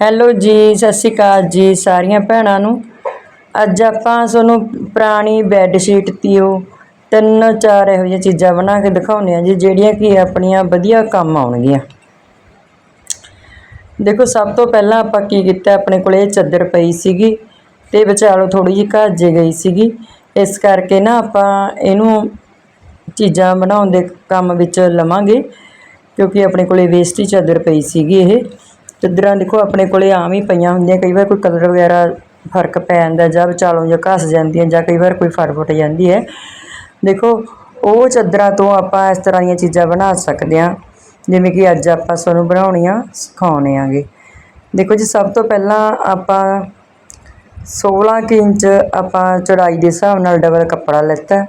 Hello ਜੀ, ਸਤਿ ਸ਼੍ਰੀ ਅਕਾਲ ਜੀ ਸਾਰੀਆਂ ਭੈਣਾਂ ਨੂੰ। ਅੱਜ ਆਪਾਂ ਤੁਹਾਨੂੰ ਪੁਰਾਣੀ ਬੈੱਡ ਸ਼ੀਟ ਤੀ ਉਹ ਤਿੰਨ ਚਾਰ ਇਹੋ ਜਿਹੀਆਂ ਚੀਜ਼ਾਂ ਬਣਾ ਕੇ ਦਿਖਾਉਂਦੇ ਆ ਜੀ, ਜਿਹੜੀਆਂ ਕਿ ਆਪਣੀਆਂ ਵਧੀਆ ਕੰਮ ਆਉਣਗੀਆਂ। ਦੇਖੋ, ਸਭ ਤੋਂ ਪਹਿਲਾਂ ਆਪਾਂ ਕੀ ਕੀਤਾ, ਆਪਣੇ ਕੋਲ ਇਹ ਚਾਦਰ ਪਈ ਸੀਗੀ ਤੇ ਵਿਚਾਲੋ ਥੋੜੀ ਜਿਹੀ ਘਾਜ਼ੇ ਗਈ ਸੀਗੀ। ਇਸ ਕਰਕੇ ਨਾ ਆਪਾਂ ਇਹਨੂੰ ਚੀਜ਼ਾਂ ਬਣਾਉਣ ਦੇ ਕੰਮ ਵਿੱਚ ਲਵਾਂਗੇ, ਕਿਉਂਕਿ ਆਪਣੇ ਕੋਲੇ ਵੇਸਟ ਹੀ ਚਾਦਰ ਪਈ ਸੀਗੀ ਇਹ। ਚਾਦਰਾਂ ਦੇਖੋ, ਆਪਣੇ ਕੋਲੇ ਆਮ ਹੀ ਪਈਆਂ ਹੁੰਦੀਆਂ। ਕਈ ਵਾਰ ਕੋਈ ਕਲਰ ਵਗੈਰਾ ਫ਼ਰਕ ਪੈ ਜਾਂਦਾ, ਜਾਂ ਵਿਚਾਲੋਂ ਜਾਂ ਘਸ ਜਾਂਦੀਆਂ, ਜਾਂ ਕਈ ਵਾਰ ਕੋਈ ਫਟ ਫੁੱਟ ਜਾਂਦੀ ਹੈ। ਦੇਖੋ, ਉਹ ਚਾਦਰਾਂ ਤੋਂ ਆਪਾਂ ਇਸ ਤਰ੍ਹਾਂ ਦੀਆਂ ਚੀਜ਼ਾਂ ਬਣਾ ਸਕਦੇ ਹਾਂ। ਜਿਵੇਂ ਕਿ ਅੱਜ ਆਪਾਂ ਤੁਹਾਨੂੰ ਬਣਾਉਣੀਆਂ ਸਿਖਾਉਣੇ ਆਂਗੇ। ਦੇਖੋ ਜੀ, ਸਭ ਤੋਂ ਪਹਿਲਾਂ ਆਪਾਂ 16 ਕੁ ਇੰਚ ਆਪਾਂ ਚੌੜਾਈ ਦੇ ਹਿਸਾਬ ਨਾਲ ਡਬਲ ਕੱਪੜਾ ਲੈਤਾ।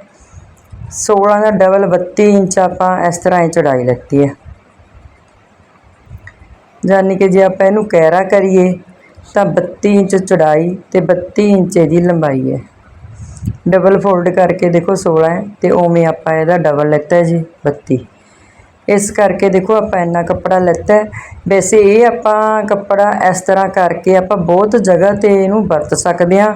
16 ਦਾ ਡਬਲ 32 ਇੰਚ ਆਪਾਂ ਇਸ ਤਰ੍ਹਾਂ ਹੀ ਚੌੜਾਈ ਲੈਤੀ ਹੈ। ਯਾਨੀ ਕਿ ਜੇ ਆਪਾਂ ਇਹਨੂੰ ਕਹਿਰਾ ਕਰੀਏ, ਤਾਂ 32 ਇੰਚ ਚੌੜਾਈ ਤੇ 32 ਇੰਚ ਇਹਦੀ ਲੰਬਾਈ ਹੈ। ਡਬਲ ਫੋਲਡ ਕਰਕੇ ਦੇਖੋ 16 ਹੈ ਤੇ ਉਵੇਂ ਆਪਾਂ ਇਹਦਾ ਡਬਲ ਲੈਤਾ ਜੀ 32 ਇਸ ਕਰਕੇ ਦੇਖੋ ਆਪਾਂ ਇੰਨਾ ਕੱਪੜਾ ਲੈਤਾ ਵੈਸੇ ਇਹ ਆਪਾਂ ਕੱਪੜਾ ਇਸ ਤਰ੍ਹਾਂ ਕਰਕੇ ਆਪਾਂ ਬਹੁਤ ਜਗ੍ਹਾ ਤੇ ਇਹਨੂੰ ਵਰਤ ਸਕਦੇ ਹਾਂ।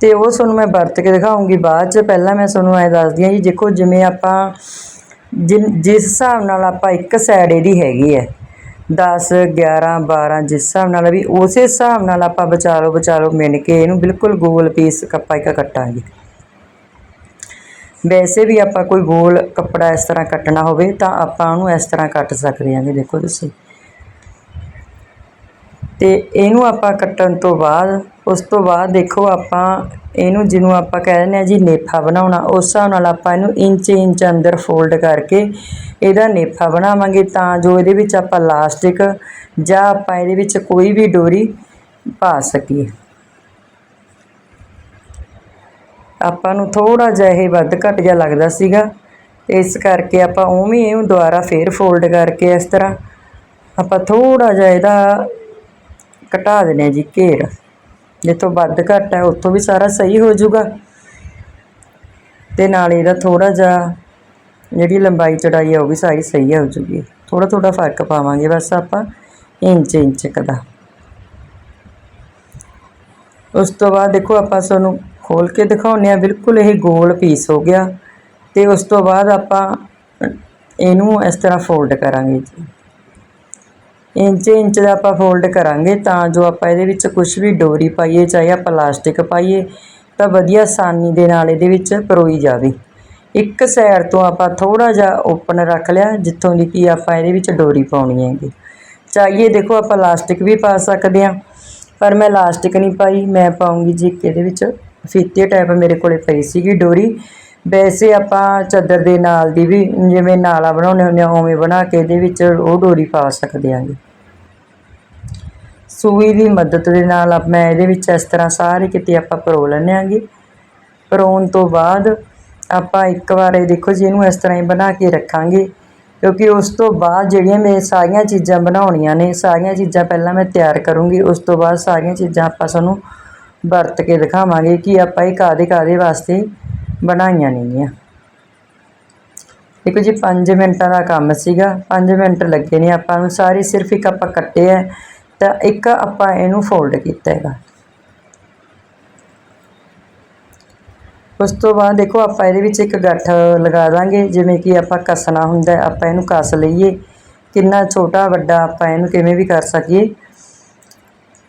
ਤੇ ਉਹ ਤੁਹਾਨੂੰ ਮੈਂ ਵਰਤ ਕੇ ਦਿਖਾਉਂਗੀ ਬਾਅਦ ਚ। ਪਹਿਲਾਂ ਮੈਂ ਤੁਹਾਨੂੰ ਐ ਦੱਸਦੀ ਹਾਂ ਜੀ, ਦੇਖੋ ਜਿਵੇਂ ਆਪਾਂ ਜਿਨ- ਜਿਸ ਹਿਸਾਬ ਨਾਲ ਆਪਾਂ ਇੱਕ ਸਾਈਡ ਇਹਦੀ ਹੈਗੀ ਹੈ 10 11 12 ਜਿਸ ਹਿਸਾਬ ਨਾਲ ਵੀ ਉਸੇ ਹਿਸਾਬ ਨਾਲ ਆਪਾਂ ਵਿਚਾਲੋ ਵਿਚਾਲੋ ਮਿਣ ਕੇ ਇਹਨੂੰ ਬਿਲਕੁਲ ਗੋਲ ਪੀਸ ਕੱਪਾ ਇੱਕ ਕੱਟਾਂਗੇ ਵੈਸੇ ਵੀ ਆਪਾਂ ਕੋਈ ਗੋਲ ਕੱਪੜਾ ਇਸ ਤਰ੍ਹਾਂ ਕੱਟਣਾ ਹੋਵੇ ਤਾਂ ਆਪਾਂ ਉਹਨੂੰ ਇਸ ਤਰ੍ਹਾਂ ਕੱਟ ਸਕਦੇ ਹਾਂਗੇ ਦੇਖੋ ਤੁਸੀਂ। ਤੇ ਇਹਨੂੰ ਆਪਾਂ ਕੱਟਣ ਤੋਂ ਬਾਅਦ, ਉਸ ਤੋਂ ਬਾਅਦ ਦੇਖੋ ਆਪਾਂ ਇਹਨੂੰ ਜਿਹਨੂੰ ਆਪਾਂ ਕਹਿ ਦਿੰਦੇ ਆ ਜੀ ਨੇਫਾ ਬਣਾਉਣਾ, ਉਸ ਹਿਸਾਬ ਨਾਲ ਆਪਾਂ ਇਹਨੂੰ ਇੰਚ ਇੰਚ ਅੰਦਰ ਫੋਲਡ ਕਰਕੇ ਇਹਦਾ ਨੇਫਾ ਬਣਾਵਾਂਗੇ ਤਾਂ ਜੋ ਇਹਦੇ ਵਿੱਚ ਆਪਾਂ ਲਾਸਟਿਕ ਜਾਂ ਆਪਾਂ ਇਹਦੇ ਵਿੱਚ ਕੋਈ ਵੀ ਡੋਰੀ ਪਾ ਸਕੀਏ। ਆਪਾਂ ਨੂੰ ਥੋੜਾ ਜਿਹਾ ਇਹ ਵੱਧ ਘੱਟ ਜਿਹਾ ਲੱਗਦਾ ਸੀਗਾ, ਇਸ ਕਰਕੇ ਆਪਾਂ ਉਵੇਂ ਇਹਨੂੰ ਦੁਬਾਰਾ ਫੇਰ ਫੋਲਡ ਕਰਕੇ ਇਸ ਤਰ੍ਹਾਂ ਆਪਾਂ ਥੋੜਾ ਜਿਹਾ ਇਹਦਾ ਘਟਾ ਦਿੰਦੇ ਹਾਂ ਜੀ ਘੇਰ। ਜਿੱਥੋਂ ਵੱਧ ਘੱਟ ਹੈ, ਉੱਥੋਂ ਵੀ ਸਾਰਾ ਸਹੀ ਹੋ ਜਾਊਗਾ। ਤੇ ਨਾਲ ਇਹਦਾ ਥੋੜਾ ਜਿਹਾ ਜਿਹੜੀ ਲੰਬਾਈ ਚੜਾਈ ਆ, ਉਹ ਵੀ ਸਾਰੀ ਸਹੀ ਹੋ ਜੂਗੀ ਥੋੜਾ ਥੋੜਾ ਫ਼ਰਕ ਪਾਵਾਂਗੇ ਬਸ ਆਪਾਂ, ਇੰਚ ਇੰਚ ਕੁ ਦਾ। ਉਸ ਤੋਂ ਬਾਅਦ ਦੇਖੋ ਆਪਾਂ ਤੁਹਾਨੂੰ ਖੋਲ ਕੇ ਦਿਖਾਉਂਦੇ ਆ, ਬਿਲਕੁਲ ਇਹ ਗੋਲ ਪੀਸ ਹੋ ਗਿਆ। ਤੇ ਉਸ ਤੋਂ ਬਾਅਦ ਆਪਾਂ ਇਹਨੂੰ ਇਸ ਤਰ੍ਹਾਂ ਫੋਲਡ ਕਰਾਂਗੇ ਜੀ। ਇੰਚ ਇੰਚ ਦਾ ਆਪਾਂ ਫੋਲਡ ਕਰਾਂਗੇ ਤਾਂ ਜੋ ਆਪਾਂ ਇਹਦੇ ਵਿੱਚ ਕੁਝ ਵੀ ਡੋਰੀ ਪਾਈਏ, ਚਾਹੇ ਆਪਾਂ ਪਲਾਸਟਿਕ ਪਾਈਏ, ਤਾਂ ਵਧੀਆ ਆਸਾਨੀ ਦੇ ਨਾਲ ਇਹਦੇ ਵਿੱਚ ਪਰੋਈ ਜਾਵੇ। ਇੱਕ ਸਾਈਡ ਤੋਂ ਆਪਾਂ ਥੋੜਾ ਜਿਹਾ ਓਪਨ ਰੱਖ ਲਿਆ, ਜਿੱਥੋਂ ਦੀ ਕੀ ਆਪਾਂ ਇਹਦੇ ਵਿੱਚ ਡੋਰੀ ਪਾਉਣੀ ਹੈਗੀ। ਚਾਹੀਏ ਦੇਖੋ ਆਪਾਂ ਲਾਸਟਿਕ ਵੀ ਪਾ ਸਕਦੇ ਹਾਂ, ਪਰ ਮੈਂ ਲਾਸਟਿਕ ਨਹੀਂ ਪਾਈ, ਮੈਂ ਪਾਉਂਗੀ ਜੀ ਇੱਕ ਇਹਦੇ ਵਿੱਚ ਫੀਤੇ ਟਾਈਪ ਮੇਰੇ ਕੋਲੇ ਪਈ ਸੀਗੀ ਡੋਰੀ। ਵੈਸੇ ਆਪਾਂ ਚਾਦਰ ਦੇ ਨਾਲ ਦੀ ਵੀ ਜਿਵੇਂ ਨਾਲਾ ਬਣਾਉਂਦੇ ਹੁੰਦੇ ਆ ਉਵੇਂ ਬਣਾ ਕੇ ਇਹਦੇ ਵਿੱਚ ਉਹ ਡੋਰੀ ਪਾ ਸਕਦੇ ਆਂਗੇ ਸੂਈ ਦੀ ਮਦਦ ਦੇ ਨਾਲ ਆਪ ਮੈਂ ਇਹਦੇ ਵਿੱਚ ਇਸ ਤਰ੍ਹਾਂ ਸਾਰੇ ਕਿਤੇ ਆਪਾਂ ਪਰੋ ਲੈਂਦੇ ਆਂਗੇ ਪਰੋਣ ਤੋਂ ਬਾਅਦ ਆਪਾਂ ਇੱਕ ਵਾਰ ਇਹ ਦੇਖੋ ਜੀ, ਇਹਨੂੰ ਇਸ ਤਰ੍ਹਾਂ ਹੀ ਬਣਾ ਕੇ ਰੱਖਾਂਗੇ, ਕਿਉਂਕਿ ਉਸ ਤੋਂ ਬਾਅਦ ਜਿਹੜੀਆਂ ਮੈਂ ਸਾਰੀਆਂ ਚੀਜ਼ਾਂ ਬਣਾਉਣੀਆਂ ਨੇ, ਸਾਰੀਆਂ ਚੀਜ਼ਾਂ ਪਹਿਲਾਂ ਮੈਂ ਤਿਆਰ ਕਰੂੰਗੀ, ਉਸ ਤੋਂ ਬਾਅਦ ਸਾਰੀਆਂ ਚੀਜ਼ਾਂ ਆਪਾਂ ਸਾਨੂੰ ਵਰਤ ਕੇ ਦਿਖਾਵਾਂਗੇ ਕਿ ਆਪਾਂ ਇਹ ਕਾਦੇ ਕਾਦੇ ਵਾਸਤੇ ਬਣਾਈਆਂ ਨੇਗੀਆਂ। ਦੇਖੋ ਜੀ 5 ਮਿੰਟਾਂ ਦਾ ਕੰਮ ਸੀਗਾ 5 ਮਿੰਟ ਲੱਗੇ ਨੇ ਆਪਾਂ ਨੂੰ, ਸਾਰੀ ਸਿਰਫ ਇੱਕ ਆਪਾਂ ਕੱਟੇ ਹੈ ਤਾਂ ਇੱਕ ਆਪਾਂ ਇਹਨੂੰ ਫੋਲਡ ਕੀਤਾ ਹੈਗਾ। ਉਸ ਤੋਂ ਬਾਅਦ ਦੇਖੋ, ਆਪਾਂ ਇਹਦੇ ਵਿੱਚ ਇੱਕ ਗੱਠ ਲਗਾ ਦਾਂਗੇ, ਜਿਵੇਂ ਕਿ ਆਪਾਂ ਕੱਸਣਾ ਹੁੰਦਾ, ਆਪਾਂ ਇਹਨੂੰ ਕੱਸ ਲਈਏ। ਕਿੰਨਾ ਛੋਟਾ, ਵੱਡਾ ਆਪਾਂ ਇਹਨੂੰ ਕਿਵੇਂ ਵੀ ਕਰ ਸਕੀਏ।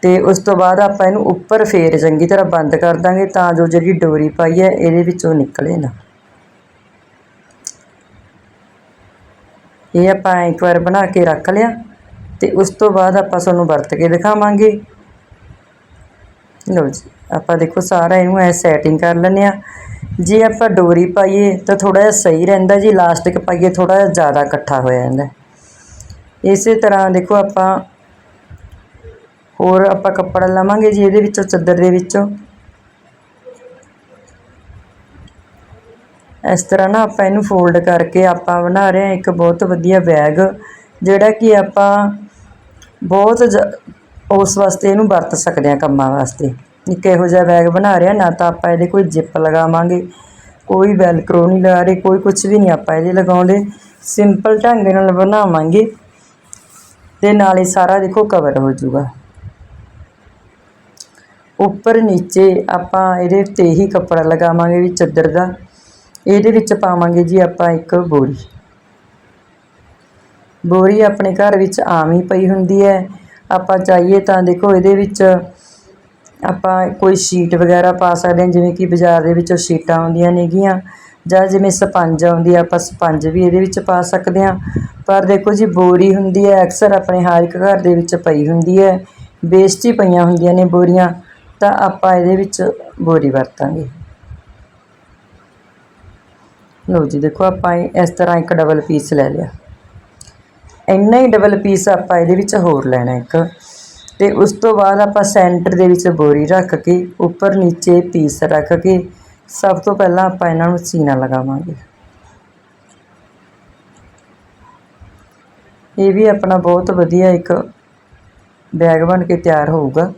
ਤੇ ਉਸ ਤੋਂ ਬਾਅਦ ਆਪਾਂ ਇਹਨੂੰ ਉੱਪਰ ਫੇਰ ਚੰਗੀ ਤਰ੍ਹਾਂ ਬੰਦ ਕਰ ਦਾਂਗੇ ਤਾਂ ਜੋ ਜਿਹੜੀ ਡੋਰੀ ਪਾਈ ਹੈ, ਇਹਦੇ ਵਿੱਚੋਂ ਨਿਕਲੇ ਨਾ। ਇਹ ਆਪਾਂ ਇੱਕ ਵਾਰ ਬਣਾ ਕੇ ਰੱਖ ਲਿਆ ਤੇ ਉਸ ਤੋਂ ਬਾਅਦ ਆਪਾਂ ਤੁਹਾਨੂੰ ਵਰਤ ਕੇ ਦਿਖਾਵਾਂਗੇ। ਲਓ ਜੀ, ਆਪਾਂ ਦੇਖੋ ਸਾਰਾ ਇਹਨੂੰ ਐ ਸੈਟਿੰਗ ਕਰ ਲੈਂਦੇ ਆ ਜੇ ਆਪਾਂ ਡੋਰੀ ਪਾਈਏ ਤਾਂ ਥੋੜਾ ਜਿਹਾ ਸਹੀ ਰਹਿੰਦਾ, ਜੀ ਲਾਸਟਿਕ ਪਾਈਏ ਥੋੜਾ ਜਿਹਾ ਜ਼ਿਆਦਾ ਇਕੱਠਾ ਹੋ ਜਾਂਦਾ। ਇਸੇ ਤਰ੍ਹਾਂ ਦੇਖੋ ਆਪਾਂ ਹੋਰ ਆਪਾਂ ਕੱਪੜਾ ਲਵਾਂਗੇ ਜੀ ਇਹਦੇ ਵਿੱਚੋਂ, ਚੱਦਰ ਦੇ ਵਿੱਚੋਂ। ਇਸ ਤਰ੍ਹਾਂ ਨਾ ਆਪਾਂ ਇਹਨੂੰ ਫੋਲਡ ਕਰਕੇ ਆਪਾਂ ਬਣਾ ਰਹੇ ਹਾਂ ਇੱਕ ਬਹੁਤ ਵਧੀਆ ਬੈਗ ਜਿਹੜਾ ਕਿ ਆਪਾਂ ਬਹੁਤ ਜ- ਉਸ ਵਾਸਤੇ ਇਹਨੂੰ ਵਰਤ ਸਕਦੇ ਹਾਂ ਕੰਮਾਂ ਵਾਸਤੇ। ਇੱਕ ਇਹੋ ਜਿਹਾ ਬੈਗ ਬਣਾ ਰਿਹਾ ਨਾ ਤਾਂ ਆਪਾਂ ਇਹਦੇ ਕੋਈ ਜਿੱਪ ਲਗਾਵਾਂਗੇ, ਕੋਈ ਵੈਲਕਰੋ ਨਹੀਂ ਲਗਾ ਰਹੇ, ਕੋਈ ਕੁਝ ਵੀ ਨਹੀਂ ਆਪਾਂ ਇਹਦੇ ਲਗਾਉਂਦੇ। ਸਿੰਪਲ ਢੰਗ ਨਾਲ ਬਣਾਵਾਂਗੇ ਤੇ ਨਾਲੇ ਸਾਰਾ ਦੇਖੋ ਕਵਰ ਹੋ ਜਾਊਗਾ। ਉੱਪਰ ਨੀਚੇ ਆਪਾਂ ਇਹਦੇ ਉੱਤੇ ਹੀ ਕੱਪੜਾ ਲਗਾਵਾਂਗੇ ਵੀ ਚੱਦਰ ਦਾ। ਇਹਦੇ ਵਿੱਚ ਪਾਵਾਂਗੇ ਜੀ ਆਪਾਂ ਇੱਕ ਬੋਰੀ। ਬੋਰੀ ਆਪਣੇ ਘਰ ਵਿੱਚ ਆਮ ਹੀ ਪਈ ਹੁੰਦੀ ਹੈ। ਆਪਾਂ ਚਾਹੀਏ ਤਾਂ ਦੇਖੋ ਇਹਦੇ ਵਿੱਚ ਆਪਾਂ ਕੋਈ ਸ਼ੀਟ ਵਗੈਰਾ ਪਾ ਸਕਦੇ ਹਾਂ, ਜਿਵੇਂ ਕਿ ਬਾਜ਼ਾਰ ਦੇ ਵਿੱਚੋਂ ਸ਼ੀਟਾਂ ਆਉਂਦੀਆਂ ਨੇਗੀਆਂ ਜਾਂ ਜਿਵੇਂ ਸਪੰਜ ਆਉਂਦੀ ਆ ਆਪਾਂ ਸਪੰਜ ਵੀ ਇਹਦੇ ਵਿੱਚ ਪਾ ਸਕਦੇ ਹਾਂ। ਪਰ ਦੇਖੋ ਜੀ ਬੋਰੀ ਹੁੰਦੀ ਹੈ, ਅਕਸਰ ਆਪਣੇ ਹਰ ਇੱਕ ਘਰ ਦੇ ਵਿੱਚ ਪਈ ਹੁੰਦੀ ਹੈ। ਵੇਸਟ ਹੀ ਪਈਆਂ ਹੁੰਦੀਆਂ ਨੇ ਬੋਰੀਆਂ। ਤਾਂ ਆਪਾਂ ਇਹਦੇ ਵਿੱਚ ਬੋਰੀ ਵਰਤਾਂਗੇ। ਲਓ ਜੀ, ਦੇਖੋ ਆਪਾਂ ਇਸ ਤਰ੍ਹਾਂ ਇੱਕ ਡਬਲ ਪੀਸ ਲੈ ਲਿਆ। ਇੰਨਾ ਹੀ ਡਬਲ ਪੀਸ ਆਪਾਂ ਇਹਦੇ ਵਿੱਚ ਹੋਰ ਲੈਣਾ ਇੱਕ। ਤੇ ਉਸ ਤੋਂ ਬਾਅਦ ਆਪਾਂ ਸੈਂਟਰ ਦੇ ਵਿੱਚ ਬੋਰੀ ਰੱਖ ਕੇ, ਉੱਪਰ ਨੀਚੇ ਪੀਸ ਰੱਖ ਕੇ, ਸਭ ਤੋਂ ਪਹਿਲਾਂ ਆਪਾਂ ਇਹਨਾਂ ਨੂੰ ਸੀਨਾ ਲਗਾਵਾਂਗੇ। ਇਹ ਵੀ ਆਪਣਾ ਬਹੁਤ ਵਧੀਆ ਇੱਕ ਬੈਗ ਬਣ ਕੇ ਤਿਆਰ ਹੋਊਗਾ।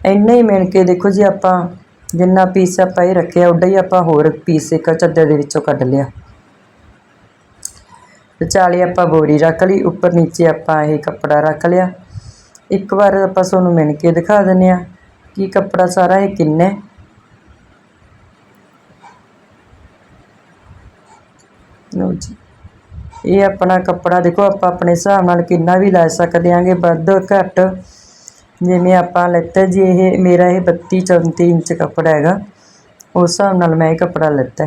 ਇੰਨੇ ਹੀ ਮਿਣ ਕੇ ਦੇਖੋ ਜੀ ਆਪਾਂ ਜਿੰਨਾ ਪੀਸ ਆਪਾਂ ਇਹ ਰੱਖਿਆ ਉੱਡਾ ਹੀ ਆਪਾਂ ਹੋਰ ਪੀਸ ਇੱਕ ਚੱਦਰ ਦੇ ਵਿੱਚੋਂ ਕੱਢ ਲਿਆ। ਵਿਚਾਲੇ ਆਪਾਂ ਬੋਰੀ ਰੱਖ ਲਈ, ਉੱਪਰ ਨੀਚੇ ਆਪਾਂ ਇਹ ਕੱਪੜਾ ਰੱਖ ਲਿਆ। ਇੱਕ ਵਾਰ ਆਪਾਂ ਤੁਹਾਨੂੰ ਮਿਣ ਕੇ ਦਿਖਾ ਦਿੰਨੇ ਆ ਕਿ ਕੱਪੜਾ ਸਾਰਾ ਇਹ ਕਿੰਨਾ ਲਓ ਜੀ, ਇਹ ਆਪਣਾ ਕੱਪੜਾ ਦੇਖੋ, ਆਪਾਂ ਆਪਣੇ ਹਿਸਾਬ ਨਾਲ ਕਿੰਨਾ ਵੀ ਲੈ ਸਕਦੇ ਆਂਗੇ ਵੱਧ ਘੱਟ। ਜਿਵੇਂ ਆਪਾਂ ਲੈਤਾ ਜੀ, ਇਹ ਮੇਰਾ ਇਹ 32 34 ਇੰਚ ਕੱਪੜਾ ਹੈਗਾ, ਉਸ ਹਿਸਾਬ ਨਾਲ ਮੈਂ ਇਹ ਕੱਪੜਾ ਲੈਤਾ।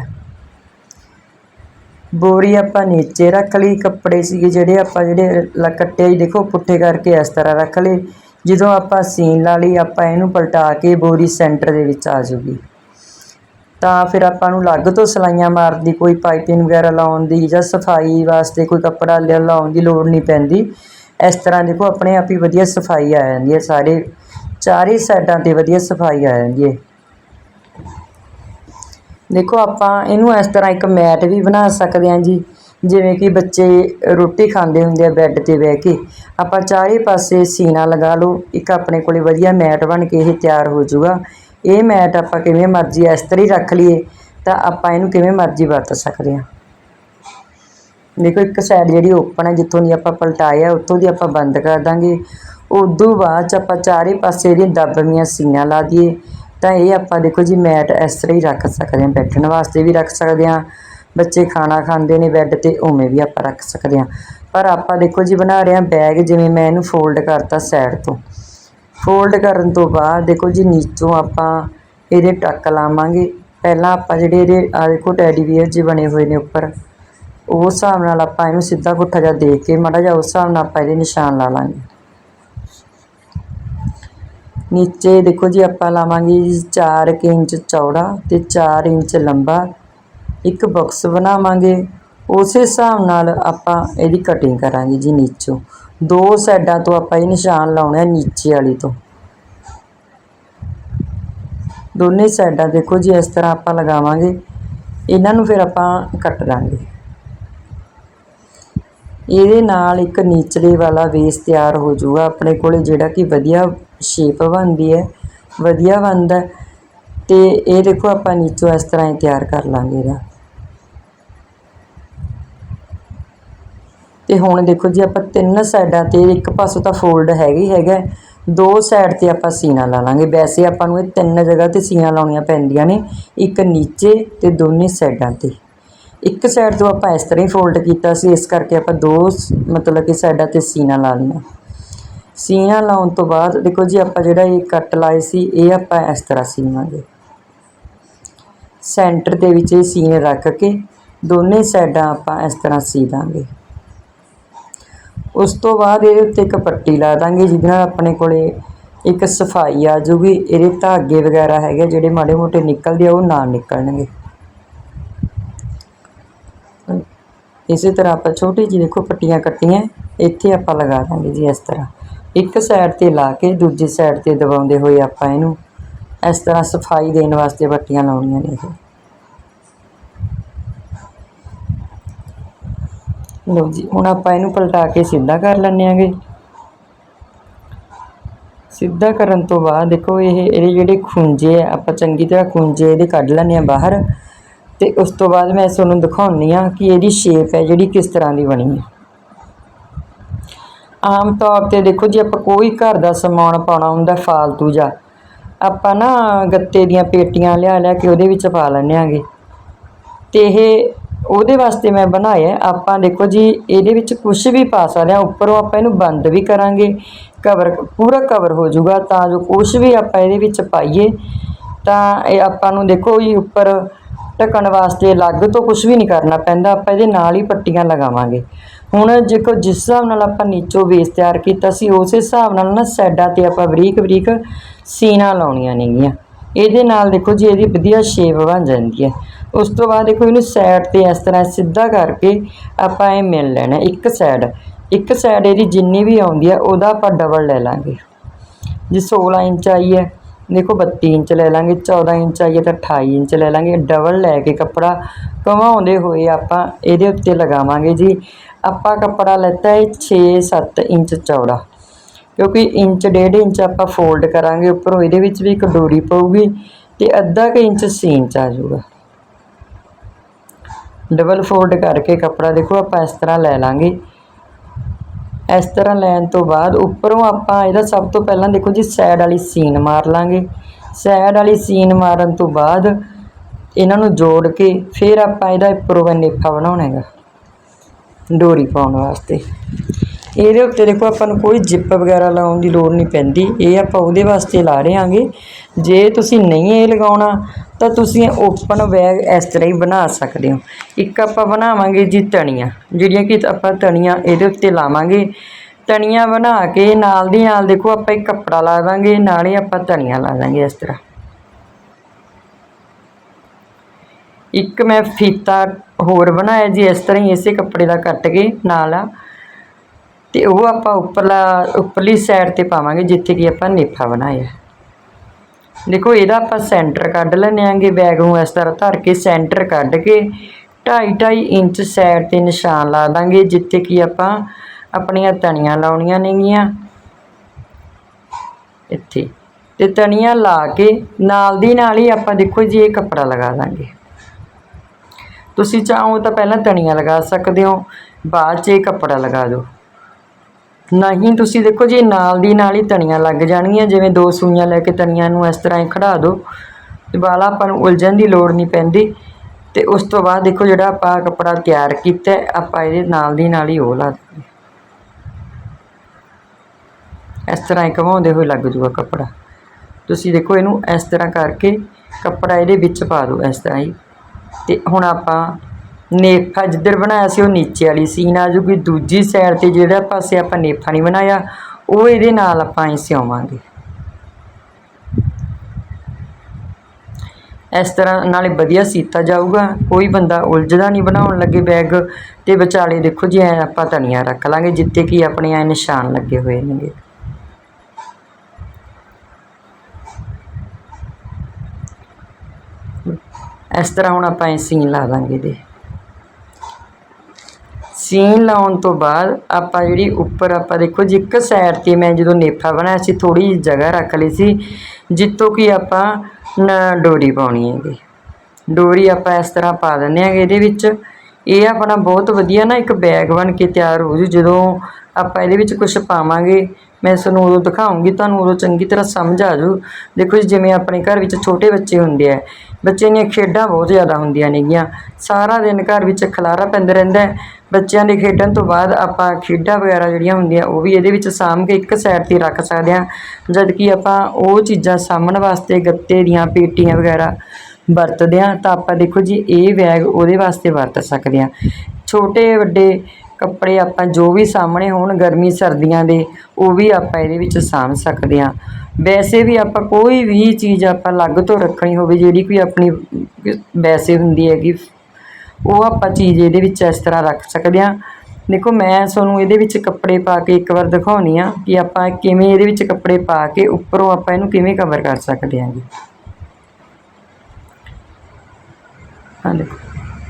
ਬੋਰੀ ਆਪਾਂ ਨੀਚੇ ਰੱਖ ਲਈ, ਕੱਪੜੇ ਸੀਗੇ ਜਿਹੜੇ ਆਪਾਂ ਜਿਹੜੇ ਕੱਟੇ ਸੀ, ਦੇਖੋ ਪੁੱਠੇ ਕਰਕੇ ਇਸ ਤਰ੍ਹਾਂ ਰੱਖ ਲਏ। ਜਦੋਂ ਆਪਾਂ ਸੀਨ ਲਾ ਲਈ, ਆਪਾਂ ਇਹਨੂੰ ਪਲਟਾ ਕੇ ਬੋਰੀ ਸੈਂਟਰ ਦੇ ਵਿੱਚ ਆ ਜੂਗੀ ਤਾਂ ਫਿਰ ਆਪਾਂ ਨੂੰ ਅਲੱਗ ਤੋਂ ਸਲਾਈਆਂ ਮਾਰਨ ਦੀ ਕੋਈ ਪਾਈਪਿੰਗ ਵਗੈਰਾ ਲਾਉਣ ਦੀ ਜਾਂ ਸਫ਼ਾਈ ਵਾਸਤੇ ਕੋਈ ਕੱਪੜਾ ਲ- ਲਾਉਣ ਦੀ ਲੋੜ ਨਹੀਂ ਪੈਂਦੀ। ਇਸ ਤਰ੍ਹਾਂ ਦੇਖੋ, ਆਪਣੇ ਆਪ ਹੀ ਵਧੀਆ ਸਫ਼ਾਈ ਆ ਜਾਂਦੀ ਹੈ, ਸਾਰੇ ਚਾਰੇ ਸਾਈਡਾਂ ਤੇ ਵਧੀਆ ਸਫ਼ਾਈ ਆ ਜਾਂਦੀ ਹੈ। ਦੇਖੋ, ਆਪਾਂ ਇਹਨੂੰ ਇਸ ਤਰ੍ਹਾਂ ਇੱਕ ਮੈਟ ਵੀ ਬਣਾ ਸਕਦੇ ਹਾਂ ਜੀ, ਜਿਵੇਂ ਕਿ ਬੱਚੇ ਰੋਟੀ ਖਾਂਦੇ ਹੁੰਦੇ ਆ ਬੈੱਡ ਤੇ ਬਹਿ ਕੇ। ਆਪਾਂ ਚਾਰੇ ਪਾਸੇ ਸੀਨਾ ਲਗਾ ਲਓ, ਇੱਕ ਆਪਣੇ ਕੋਲੇ ਵਧੀਆ ਮੈਟ ਬਣ ਕੇ ਇਹ ਤਿਆਰ ਹੋ ਜਾਊਗਾ। ਇਹ ਮੈਟ ਆਪਾਂ ਕਿਵੇਂ ਮਰਜ਼ੀ ਇਸ ਤਰ੍ਹਾਂ ਹੀ ਰੱਖ ਲਈਏ, ਤਾਂ ਆਪਾਂ ਇਹਨੂੰ ਕਿਵੇਂ ਮਰਜ਼ੀ ਵਰਤ ਸਕਦੇ ਹਾਂ। ਦੇਖੋ ਇੱਕ ਸਾਈਡ ਜਿਹੜੀ ਓਪਨ ਹੈ, ਜਿੱਥੋਂ ਦੀ ਆਪਾਂ ਪਲਟਾਇਆ ਉੱਥੋਂ ਦੀ ਆਪਾਂ ਬੰਦ ਕਰ ਦਾਂਗੇ। ਉਦੋਂ ਬਾਅਦ ਚ ਆਪਾਂ ਚਾਰੇ ਪਾਸੇ ਇਹਦੀਆਂ ਦੱਬਵੀਆਂ ਸੀਆਂ ਲਾ ਦਈਏ। ਤਾਂ ਇਹ ਆਪਾਂ ਦੇਖੋ ਜੀ ਮੈਟ ਇਸ ਤਰ੍ਹਾਂ ਹੀ ਰੱਖ ਸਕਦੇ ਹਾਂ, ਬੈਠਣ ਵਾਸਤੇ ਵੀ ਰੱਖ ਸਕਦੇ ਹਾਂ। ਬੱਚੇ ਖਾਣਾ ਖਾਂਦੇ ਨੇ ਬੈੱਡ ਤੇ, ਉਵੇਂ ਵੀ ਆਪਾਂ ਰੱਖ ਸਕਦੇ ਹਾਂ। ਪਰ ਆਪਾਂ ਦੇਖੋ ਜੀ ਬਣਾ ਰਹੇ ਹਾਂ ਬੈਗ ਜਿਵੇਂ ਮੈਂ ਇਹਨੂੰ ਫੋਲਡ ਕਰਤਾ ਸਾਈਡ ਤੋਂ। ਫੋਲਡ ਕਰਨ ਤੋਂ ਬਾਅਦ ਦੇਖੋ ਜੀ ਨੀਚੋਂ ਆਪਾਂ ਇਹਦੇ ਟੱਕ ਲਾਵਾਂਗੇ। ਪਹਿਲਾਂ ਆਪਾਂ ਜਿਹੜੇ ਇਹਦੇ ਆ ਦੇਖੋ ਟੈਡੀ ਬੀਅਰ ਜਿਹੇ ਬਣੇ ਹੋਏ ਨੇ ਉੱਪਰ। ਉਸ ਹਿਸਾਬ ਨਾਲ ਆਪਾਂ ਇਹਨੂੰ ਸਿੱਧਾ ਪੁੱਠਾ ਜਿਹਾ ਦੇ ਕੇ, ਮਾੜਾ ਜਿਹਾ ਉਸ ਹਿਸਾਬ ਨਾਲ ਆਪਾਂ ਇਹਦੇ ਨਿਸ਼ਾਨ ਲਾ ਲਾਂਗੇ। ਨੀਚੇ ਦੇਖੋ ਜੀ, ਆਪਾਂ ਲਾਵਾਂਗੇ ਜੀ 4 ਇੰਚ ਚੌੜਾ ਤੇ 4 ਇੰਚ ਲੰਬਾ। ਇੱਕ ਬਾਕਸ ਬਣਾਵਾਂਗੇ। ਉਸੇ ਹਿਸਾਬ ਨਾਲ ਆਪਾਂ ਇਹਦੀ ਕਟਿੰਗ ਕਰਾਂਗੇ ਜੀ ਨੀਚੋਂ। ਦੋ ਸਾਈਡਾਂ ਤੋਂ ਆਪਾਂ ਇਹ ਨਿਸ਼ਾਨ ਲਾਉਣੇ ਆ ਨੀਚੇ ਵਾਲੀ ਤੋਂ। ਦੋਨੇ ਸਾਈਡਾਂ ਦੇਖੋ ਜੀ, ਇਸ ਤਰ੍ਹਾਂ ਆਪਾਂ ਲਗਾਵਾਂਗੇ। ਇਹਨਾਂ ਨੂੰ ਫਿਰ ਆਪਾਂ ਕੱਟ ਦਾਂਗੇ ਇਹਦੇ ਨਾਲ ਇੱਕ ਨੀਚਲੇ ਵਾਲਾ ਬੇਸ ਤਿਆਰ ਹੋ ਜਾਊਗਾ। ਆਪਣੇ ਕੋਲੇ ਜਿਹੜਾ ਕਿ ਵਧੀਆ ਸ਼ੇਪ ਬਣਦੀ ਹੈ, ਵਧੀਆ ਬਣਦਾ ਹੈ। ਤੇ ਇਹ ਦੇਖੋ ਆਪਾਂ ਨੀਚੋਂ ਇਸ ਤਰ੍ਹਾਂ ਹੀ ਤਿਆਰ ਕਰ ਲਾਂਗੇ ਇਹਦਾ। ਤੇ ਹੁਣ ਦੇਖੋ ਜੀ, ਆਪਾਂ ਤਿੰਨ ਸਾਈਡਾਂ ਤੇ ਇੱਕ ਪਾਸੋਂ ਤਾਂ ਫੋਲਡ ਹੈਗਾ ਹੀ ਹੈਗਾ ਦੋ ਸਾਈਡ ਤੇ ਆਪਾਂ ਸੀਨਾ ਲਾ ਲਾਂਗੇ। ਵੈਸੇ ਆਪਾਂ ਨੂੰ ਇਹ ਤਿੰਨ ਜਗ੍ਹਾ ਤੇ ਸੀਨਾ ਲਾਉਣੀਆਂ ਪੈਂਦੀਆਂ ਨੇ, ਇੱਕ ਨੀਚੇ ਤੇ ਦੋਨੇ ਸਾਈਡਾਂ ਤੇ। ਇੱਕ ਸਾਈਡ ਤੋਂ ਆਪਾਂ ਇਸ ਤਰ੍ਹਾਂ ਹੀ ਫੋਲਡ ਕੀਤਾ ਸੀ, ਇਸ ਕਰਕੇ ਆਪਾਂ ਦੋ ਸ- ਮਤਲਬ ਕਿ ਸਾਈਡਾਂ ਤੇ ਸੀਨਾ ਲਾ ਲਈਆਂ। ਸੀਨਾ ਲਾਉਣ ਤੋਂ ਬਾਅਦ ਦੇਖੋ ਜੀ, ਆਪਾਂ ਜਿਹੜਾ ਇਹ ਕੱਟ ਲਾਏ ਸੀ, ਇਹ ਆਪਾਂ ਇਸ ਤਰ੍ਹਾਂ ਸੀਵਾਂਗੇ। ਸੈਂਟਰ ਦੇ ਵਿੱਚ ਇਹ ਸੀਨ ਰੱਖ ਕੇ ਦੋਨੇ ਸਾਈਡਾਂ ਆਪਾਂ ਇਸ ਤਰ੍ਹਾਂ ਸੀ ਦਾਂਗੇ। ਉਸ ਤੋਂ ਬਾਅਦ ਇਹਦੇ ਉੱਤੇ ਇੱਕ ਪੱਟੀ ਲਾ ਦਾਂਗੇ, ਜਿਹਦੇ ਨਾਲ ਆਪਣੇ ਕੋਲੇ ਇੱਕ ਸਫ਼ਾਈ ਆ ਜੂਗੀ। ਇਹਦੇ ਧਾਗੇ ਵਗੈਰਾ ਹੈਗੇ ਜਿਹੜੇ ਮਾੜੇ ਮੋਟੇ ਨਿਕਲਦੇ ਆ, ਉਹ ਨਾ ਨਿਕਲਣਗੇ। ਇਸੇ ਤਰ੍ਹਾਂ ਆਪਾਂ ਛੋਟੀ ਜਿਹੀ ਦੇਖੋ ਪੱਟੀਆਂ ਕੱਟੀਆਂ, ਇੱਥੇ ਆਪਾਂ ਲਗਾ ਦਾਂਗੇ ਜੀ ਇਸ ਤਰ੍ਹਾਂ। ਇੱਕ ਸਾਈਡ ਤੇ ਲਾ ਕੇ ਦੂਜੀ ਸਾਈਡ ਤੇ ਦਬਾਉਂਦੇ ਹੋਏ ਆਪਾਂ ਇਹਨੂੰ ਇਸ ਤਰ੍ਹਾਂ ਸਫ਼ਾਈ ਦੇਣ ਵਾਸਤੇ ਪੱਟੀਆਂ ਲਾਉਣੀਆਂ ਨੇ ਇਹ। ਲਓ ਜੀ, ਹੁਣ ਆਪਾਂ ਇਹਨੂੰ ਪਲਟਾ ਕੇ ਸਿੱਧਾ ਕਰ ਲੈਂਦੇ ਆਂਗੇ ਸਿੱਧਾ ਕਰਨ ਤੋਂ ਬਾਅਦ ਦੇਖੋ ਇਹ, ਇਹਦੇ ਜਿਹੜੇ ਖੁੰਝੇ ਆ, ਆਪਾਂ ਚੰਗੀ ਤਰ੍ਹਾਂ ਖੁੰਝੇ ਇਹਦੇ ਕੱਢ ਲੈਂਦੇ ਆ ਬਾਹਰ। ਤੇ ਉਸ ਤੋਂ ਬਾਅਦ ਮੈਂ ਤੁਹਾਨੂੰ ਦਿਖਾਉਣੀ ਆ ਕਿ ਇਹਦੀ ਸ਼ੇਪ ਹੈ ਜਿਹੜੀ ਕਿਸ ਤਰ੍ਹਾਂ ਦੀ ਬਣੀ ਹੈ। ਆਮ ਤੌਰ ਤੇ ਦੇਖੋ ਜੀ, ਆਪਾਂ ਕੋਈ ਘਰ ਦਾ ਸਮਾਨ ਪਾਉਣਾ ਹੁੰਦਾ ਫਾਲਤੂ ਜਾਂ ਆਪਾਂ ਨਾ ਗੱਤੇ ਦੀਆਂ ਪੇਟੀਆਂ ਲਿਆ ਲਿਆ ਕੇ ਉਹਦੇ ਵਿੱਚ ਪਾ ਲੈਂਦੇ ਆਂਗੇ ਤੇ ਇਹ ਉਹਦੇ ਵਾਸਤੇ ਮੈਂ ਬਣਾਇਆ ਆਪਾਂ ਦੇਖੋ ਜੀ, ਇਹਦੇ ਵਿੱਚ ਕੁਝ ਵੀ ਪਾ ਸਕਦੇ ਹਾਂ। ਉੱਪਰੋਂ ਆਪਾਂ ਇਹਨੂੰ ਬੰਦ ਵੀ ਕਰਾਂਗੇ ਕਵਰ ਪੂਰਾ ਕਵਰ ਹੋ ਜਾਊਗਾ। ਤਾਂ ਜੋ ਕੁਝ ਵੀ ਆਪਾਂ ਇਹਦੇ ਵਿੱਚ ਪਾਈਏ, ਤਾਂ ਇਹ ਆਪਾਂ ਨੂੰ ਦੇਖੋ ਜੀ, ਉੱਪਰ ਢੱਕਣ ਵਾਸਤੇ ਅਲੱਗ ਤੋਂ ਕੁਝ ਵੀ ਨਹੀਂ ਕਰਨਾ ਪੈਂਦਾ, ਆਪਾਂ ਇਹਦੇ ਨਾਲ ਹੀ ਪੱਟੀਆਂ ਲਗਾਵਾਂਗੇ। ਹੁਣ ਦੇਖੋ, ਜਿਸ ਹਿਸਾਬ ਨਾਲ ਆਪਾਂ ਨੀਚੋਂ ਬੇਸ ਤਿਆਰ ਕੀਤਾ ਸੀ, ਉਸੇ ਹਿਸਾਬ ਨਾਲ ਨਾ ਸਾਈਡਾਂ ਤੇ ਆਪਾਂ ਬਰੀਕ ਬਰੀਕ ਸੀਨਾ ਲਾਉਣੀਆਂ ਨੇਗੀਆਂ। ਇਹਦੇ ਨਾਲ ਦੇਖੋ ਜੀ, ਇਹਦੀ ਵਧੀਆ ਸ਼ੇਪ ਬਣ ਜਾਂਦੀ ਹੈ। ਉਸ ਤੋਂ ਬਾਅਦ ਦੇਖੋ, ਇਹਨੂੰ ਸਾਈਡ ਤੇ ਇਸ ਤਰ੍ਹਾਂ ਸਿੱਧਾ ਕਰਕੇ ਆਪਾਂ ਇਹ ਮਿਲ ਲੈਣਾ, ਇੱਕ ਸਾਈਡ ਇੱਕ ਸਾਈਡ ਇਹਦੀ ਜਿੰਨੀ ਵੀ ਆਉਂਦੀ ਹੈ, ਉਹਦਾ ਆਪਾਂ ਡਬਲ ਲੈ ਲਾਂਗੇ। ਜੇ 16 ਇੰਚ ਆਈ ਹੈ ਦੇਖੋ 32 ਇੰਚ ਲੈ ਲਾਂਗੇ 14 ਇੰਚ ਆਈਏ ਤਾਂ 28 ਇੰਚ ਲੈ ਲਾਂਗੇ ਡਬਲ ਲੈ ਕੇ ਕੱਪੜਾ ਘੁਮਾਉਂਦੇ ਹੋਏ ਆਪਾਂ ਇਹਦੇ ਉੱਤੇ ਲਗਾਵਾਂਗੇ ਜੀ। ਆਪਾਂ ਕੱਪੜਾ ਲੈਤਾ ਹੈ 6-7 ਇੰਚ ਚੌੜਾ, ਕਿਉਂਕਿ ਇੰਚ, ਡੇਢ ਇੰਚ ਆਪਾਂ ਫੋਲਡ ਕਰਾਂਗੇ, ਉੱਪਰੋਂ ਇਹਦੇ ਵਿੱਚ ਵੀ ਇੱਕ ਡੋਰੀ ਪਊਗੀ ਤੇ ਅੱਧਾ ਕੁ ਇੰਚ ਸੀਨ ਚ ਆ ਜਾਊਗਾ। ਡਬਲ ਫੋਲਡ ਕਰਕੇ ਕੱਪੜਾ ਦੇਖੋ ਆਪਾਂ ਇਸ ਤਰ੍ਹਾਂ ਲੈ ਲਾਂਗੇ। ਇਸ ਤਰ੍ਹਾਂ ਲੈਣ ਤੋਂ ਬਾਅਦ ਉੱਪਰੋਂ ਆਪਾਂ ਇਹਦਾ ਸਭ ਤੋਂ ਪਹਿਲਾਂ ਦੇਖੋ ਜੀ ਸਾਈਡ ਵਾਲੀ ਸੀਨ ਮਾਰ ਲਾਂਗੇ। ਸਾਈਡ ਵਾਲੀ ਸੀਨ ਮਾਰਨ ਤੋਂ ਬਾਅਦ ਇਹਨਾਂ ਨੂੰ ਜੋੜ ਕੇ ਫਿਰ ਆਪਾਂ ਇਹਦਾ ਉੱਪਰੋਂ ਨੇਫਾ ਬਣਾਉਣਾ ਹੈਗਾ, ਡੋਰੀ ਪਾਉਣ ਵਾਸਤੇ। ਇਹਦੇ ਉੱਤੇ ਦੇਖੋ ਆਪਾਂ ਨੂੰ ਕੋਈ ਜਿੱਪ ਵਗੈਰਾ ਲਾਉਣ ਦੀ ਲੋੜ ਨਹੀਂ ਪੈਂਦੀ। ਇਹ ਆਪਾਂ ਉਹਦੇ ਵਾਸਤੇ ਲਾ ਰਹੇ ਹਾਂਗੇ। ਜੇ ਤੁਸੀਂ ਨਹੀਂ ਇਹ ਲਗਾਉਣਾ ਤਾਂ ਤੁਸੀਂ ਓਪਨ ਬੈਗ ਇਸ ਤਰ੍ਹਾਂ ਹੀ ਬਣਾ ਸਕਦੇ ਹੋ। ਇੱਕ ਆਪਾਂ ਬਣਾਵਾਂਗੇ ਜੀ ਤਣੀਆਂ ਜਿਹੜੀਆਂ ਕਿ ਆਪਾਂ ਤਣੀਆਂ ਇਹਦੇ ਉੱਤੇ ਲਾਵਾਂਗੇ। ਤਣੀਆਂ ਬਣਾ ਕੇ ਨਾਲ ਦੀ ਨਾਲ ਦੇਖੋ ਆਪਾਂ ਇੱਕ ਕੱਪੜਾ ਲਾ ਦਾਂਗੇ, ਨਾਲ ਹੀ ਆਪਾਂ ਤਣੀਆਂ ਲਾ ਦਾਂਗੇ ਇਸ ਤਰ੍ਹਾਂ। ਇੱਕ ਮੈਂ ਫੀਤਾ ਹੋਰ ਬਣਾਇਆ ਜੀ, ਇਸ ਤਰ੍ਹਾਂ ਹੀ ਇਸੇ ਕੱਪੜੇ ਦਾ ਕੱਟ ਕੇ ਨਾਲ ਆ। ਤੇ ਉਹ ਆਪਾਂ ਉੱਪਰਲਾ, ਉੱਪਰਲੀ ਸਾਈਡ ਤੇ ਪਾਵਾਂਗੇ, ਜਿੱਥੇ ਕਿ ਆਪਾਂ ਨੇਫਾ ਬਣਾਇਆ। ਦੇਖੋ, ਇਹਦਾ ਆਪਾਂ ਸੈਂਟਰ ਕੱਢ ਲੈਣੇ ਆਂਗੇ ਬੈਗ ਨੂੰ ਇਸ ਤਰ੍ਹਾਂ ਧਰ ਕੇ ਸੈਂਟਰ ਕੱਢ ਕੇ 2.5 2.5 ਇੰਚ ਸਾਈਡ ਤੇ ਨਿਸ਼ਾਨ ਲਾ ਦਾਂਗੇ, ਜਿੱਥੇ ਕਿ ਆਪਾਂ ਆਪਣੀਆਂ ਤਣੀਆਂ ਲਾਉਣੀਆਂ ਨੇਗੀਆਂ। ਇੱਥੇ। ਤੇ ਤਣੀਆਂ ਲਾ ਕੇ ਨਾਲ ਦੀ ਨਾਲ ਹੀ ਆਪਾਂ ਦੇਖੋ ਜੀ, ਇਹ ਕੱਪੜਾ ਲਗਾ ਦਾਂਗੇ। ਤੁਸੀਂ ਚਾਹੋ ਤਾਂ ਪਹਿਲਾਂ ਤਣੀਆਂ ਲਗਾ ਸਕਦੇ ਹੋ, ਬਾਅਦ 'ਚ ਇਹ ਕੱਪੜਾ ਲਗਾ ਦਿਓ। ਨਹੀਂ, ਤੁਸੀਂ ਦੇਖੋ ਜੀ, ਨਾਲ ਦੀ ਨਾਲ ਹੀ ਤਣੀਆਂ ਲੱਗ ਜਾਣਗੀਆਂ, ਜਿਵੇਂ ਦੋ ਸੂਈਆਂ ਲੈ ਕੇ ਤਣੀਆਂ ਨੂੰ ਇਸ ਤਰ੍ਹਾਂ ਹੀ ਖੜਾ ਦਿਓ ਤੇ ਵਾਲਾ ਆਪਾਂ ਨੂੰ ਉਲਝਣ ਦੀ ਲੋੜ ਨਹੀਂ ਪੈਂਦੀ। ਤੇ ਉਸ ਤੋਂ ਬਾਅਦ ਦੇਖੋ ਜਿਹੜਾ ਆਪਾਂ ਕੱਪੜਾ ਤਿਆਰ ਕੀਤਾ ਆਪਾਂ ਇਹਦੇ ਨਾਲ ਦੀ ਨਾਲ ਹੀ ਉਹ ਲਾ ਦਿੰਦੇ ਇਸ ਤਰ੍ਹਾਂ ਹੀ ਘਮਾਉਂਦੇ ਹੋਏ ਲੱਗ ਜੂਗਾ ਕੱਪੜਾ। ਤੁਸੀਂ ਦੇਖੋ ਇਹਨੂੰ ਇਸ ਤਰ੍ਹਾਂ ਕਰਕੇ ਕੱਪੜਾ ਇਹਦੇ ਵਿੱਚ ਪਾ ਦਿਓ ਇਸ ਤਰ੍ਹਾਂ ਹੀ। ਤੇ ਹੁਣ ਆਪਾਂ ਨੇਫਾ ਜਿੱਧਰ ਬਣਾਇਆ ਸੀ, ਉਹ ਨੀਚੇ ਵਾਲੀ ਸੀਨ ਆ ਜੂਗੀ। ਦੂਜੀ ਸਾਈਡ ਤੇ ਜਿਹੜਾ ਪਾਸੇ ਆਪਾਂ ਨੇਫਾ ਨਹੀਂ ਬਣਾਇਆ, ਉਹ ਇਹਦੇ ਨਾਲ ਆਪਾਂ ਹੀ ਸਿਉਵਾਂਗੇ। ਇਸ ਤਰ੍ਹਾਂ ਨਾਲੇ ਵਧੀਆ ਸੀਤਾ ਜਾਊਗਾ। ਕੋਈ ਬੰਦਾ ਉਲਝਦਾ ਨਹੀਂ ਬਣਾਉਣ ਲੱਗੇ ਬੈਗ ਤੇ ਵਿਚਾਲੇ ਦੇਖੋ ਜੀ, ਐ ਆਪਾਂ ਧਨੀਆ ਰੱਖ ਲਾਂਗੇ ਜਿੱਤੇ ਕਿ ਆਪਣੇ ਐ ਨਿਸ਼ਾਨ ਲੱਗੇ ਹੋਏ ਨੇਗੇ। ਇਸ ਤਰ੍ਹਾਂ ਹੁਣ ਆਪਾਂ ਇਹ ਸੀਨ ਲਾ ਦਾਂਗੇ ਦੇ ਸੀਨ ਲਾਉਣ ਤੋਂ ਬਾਅਦ ਆਪਾਂ ਜਿਹੜੀ ਉੱਪਰ ਆਪਾਂ ਦੇਖੋ ਜੀ ਇੱਕ ਸਾਈਡ ਤੇ ਮੈਂ ਜਦੋਂ ਨੇਫਾ ਬਣਾਇਆ ਸੀ ਥੋੜੀ ਜਿਹੀ ਜਗ੍ਹਾ ਰੱਖ ਲਈ ਸੀ ਜਿੱਤੋਂ ਕਿ ਆਪਾਂ ਡੋਰੀ ਪਾਉਣੀ ਹੈਗੀ। ਡੋਰੀ ਆਪਾਂ ਇਸ ਤਰ੍ਹਾਂ ਪਾ ਦਿੰਦੇ ਹੈਗੇ ਇਹਦੇ ਵਿੱਚ। ਇਹ ਆਪਣਾ ਬਹੁਤ ਵਧੀਆ ਨਾ ਇੱਕ ਬੈਗ ਬਣ ਕੇ ਤਿਆਰ ਹੋ ਜੂ, ਜਦੋਂ ਆਪਾਂ ਇਹਦੇ ਵਿੱਚ ਕੁਝ ਪਾਵਾਂਗੇ, ਮੈਂ ਇਸ ਨੂੰ ਉਦੋਂ ਦਿਖਾਉਂਗੀ, ਤੁਹਾਨੂੰ ਉਦੋਂ ਚੰਗੀ ਤਰ੍ਹਾਂ ਸਮਝ ਆ ਜੂ। ਦੇਖੋ ਜੀ, ਜਿਵੇਂ ਆਪਣੇ ਘਰ ਵਿੱਚ ਛੋਟੇ ਬੱਚੇ ਹੁੰਦੇ ਆ ਬੱਚੇ ਦੀਆਂ ਖੇਡਾਂ ਬਹੁਤ ਜ਼ਿਆਦਾ ਹੁੰਦੀਆਂ ਨੇਗੀਆਂ। ਸਾਰਾ ਦਿਨ ਘਰ ਵਿੱਚ ਖਲਾਰਾ ਪੈਂਦਾ ਰਹਿੰਦਾ ਬੱਚਿਆਂ ਦੇ ਖੇਡਣ ਤੋਂ ਬਾਅਦ ਆਪਾਂ ਖੇਡਾਂ ਵਗੈਰਾ ਜਿਹੜੀਆਂ ਹੁੰਦੀਆਂ, ਉਹ ਵੀ ਇਹਦੇ ਵਿੱਚ ਸਾਂਭ ਕੇ ਇੱਕ ਸਾਈਡ ਤੇ ਰੱਖ ਸਕਦੇ ਹਾਂ। ਜਦ ਕਿ ਆਪਾਂ ਉਹ ਚੀਜ਼ਾਂ ਸਾਂਭਣ ਵਾਸਤੇ ਗੱਤੇ ਦੀਆਂ ਪੇਟੀਆਂ ਵਗੈਰਾ ਵਰਤਦੇ ਹਾਂ, ਤਾਂ ਆਪਾਂ ਦੇਖੋ ਜੀ, ਇਹ ਬੈਗ ਉਹਦੇ ਵਾਸਤੇ ਵਰਤ ਸਕਦੇ ਹਾਂ। ਛੋਟੇ ਵੱਡੇ ਕੱਪੜੇ ਆਪਾਂ ਜੋ ਵੀ ਸਾਹਮਣੇ ਹੋਣ, ਗਰਮੀ, ਸਰਦੀਆਂ ਦੇ, ਉਹ ਵੀ ਆਪਾਂ ਇਹਦੇ ਵਿੱਚ ਸਾਂਭ ਸਕਦੇ ਹਾਂ। ਵੈਸੇ ਵੀ ਆਪਾਂ ਕੋਈ ਵੀ ਚੀਜ਼ ਆਪਾਂ ਅਲੱਗ ਤੋਂ ਰੱਖਣੀ ਹੋਵੇ, ਜਿਹੜੀ ਕੋਈ ਆਪਣੀ ਵੈਸੇ ਹੁੰਦੀ ਹੈਗੀ, ਉਹ ਆਪਾਂ ਚੀਜ਼ ਇਹਦੇ ਵਿੱਚ ਇਸ ਤਰ੍ਹਾਂ ਰੱਖ ਸਕਦੇ ਹਾਂ। ਦੇਖੋ, ਮੈਂ ਤੁਹਾਨੂੰ ਇਹਦੇ ਵਿੱਚ ਕੱਪੜੇ ਪਾ ਕੇ ਇੱਕ ਵਾਰ ਦਿਖਾਉਣੀ ਆ ਕਿ ਆਪਾਂ ਕਿਵੇਂ ਇਹਦੇ ਵਿੱਚ ਕੱਪੜੇ ਪਾ ਕੇ ਉੱਪਰੋਂ ਆਪਾਂ ਇਹਨੂੰ ਕਿਵੇਂ ਕਵਰ ਕਰ ਸਕਦੇ ਹਾਂ ਜੀ ਦੇਖੋ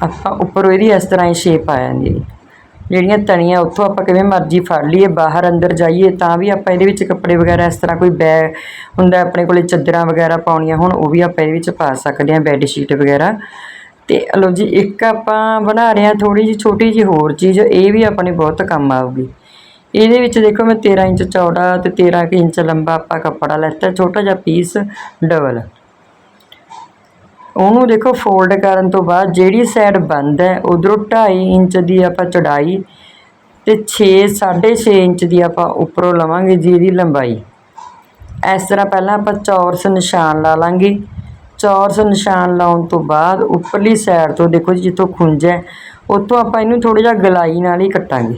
ਆਪਾਂ ਉੱਪਰੋਂ ਇਹਦੀ ਇਸ ਤਰ੍ਹਾਂ ਹੀ ਸ਼ੇਪ ਆ ਜਾਂਦੀ ਹੈ ਜਿਹੜੀਆਂ ਤਣੀਆਂ ਉੱਥੋਂ ਆਪਾਂ ਕਿਵੇਂ ਮਰਜ਼ੀ ਫੜ ਲਈਏ, ਬਾਹਰ ਅੰਦਰ ਜਾਈਏ, ਤਾਂ ਵੀ ਆਪਾਂ ਇਹਦੇ ਵਿੱਚ ਕੱਪੜੇ ਵਗੈਰਾ ਇਸ ਤਰ੍ਹਾਂ ਕੋਈ ਬੈਗ ਹੁੰਦਾ ਆਪਣੇ ਕੋਲੇ ਚਾਦਰਾਂ ਵਗੈਰਾ ਪਾਉਣੀਆਂ ਹੁਣ, ਉਹ ਵੀ ਆਪਾਂ ਇਹਦੇ ਵਿੱਚ ਪਾ ਸਕਦੇ ਹਾਂ ਬੈੱਡ ਸ਼ੀਟ ਵਗੈਰਾ। ਤੇ ਲਓ ਜੀ, ਇੱਕ ਆਪਾਂ ਬਣਾ ਰਹੇ ਹਾਂ ਥੋੜੀ ਜਿਹੀ ਛੋਟੀ ਜਿਹੀ ਹੋਰ ਚੀਜ਼, ਇਹ ਵੀ ਆਪਣੇ ਬਹੁਤ ਕੰਮ ਆਊਗੀ। ਇਹਦੇ ਵਿੱਚ ਦੇਖੋ ਮੈਂ 13 ਇੰਚ ਚੌੜਾ ਤੇ 13 ਕੁ ਇੰਚ ਲੰਬਾ ਆਪਾਂ ਕੱਪੜਾ ਲੈਤਾ, ਛੋਟਾ ਜਿਹਾ ਪੀਸ ਡਬਲ ਉਹਨੂੰ ਦੇਖੋ ਫੋਲਡ ਕਰਨ ਤੋਂ ਬਾਅਦ ਜਿਹੜੀ ਸਾਈਡ ਬੰਦ ਹੈ, ਉਧਰੋਂ 2.5 ਇੰਚ ਦੀ ਆਪਾਂ ਚੌੜਾਈ ਤੇ 6 6.5 ਇੰਚ ਦੀ ਆਪਾਂ ਉੱਪਰੋਂ ਲਵਾਂਗੇ ਜੀ ਇਹਦੀ ਲੰਬਾਈ। ਇਸ ਤਰ੍ਹਾਂ ਪਹਿਲਾਂ ਆਪਾਂ ਚੌਰਸ ਨਿਸ਼ਾਨ ਲਾ ਲਾਂਗੇ। ਚੌਰਸ ਨਿਸ਼ਾਨ ਲਾਉਣ ਤੋਂ ਬਾਅਦ ਉੱਪਰਲੀ ਸਾਈਡ ਤੋਂ ਦੇਖੋ ਜੀ ਜਿੱਥੋਂ ਖੁੰਝ ਹੈ, ਉੱਥੋਂ ਆਪਾਂ ਇਹਨੂੰ ਥੋੜਾ ਜਿਹਾ ਗਲਾਈ ਨਾਲ ਹੀ ਕੱਟਾਂਗੇ।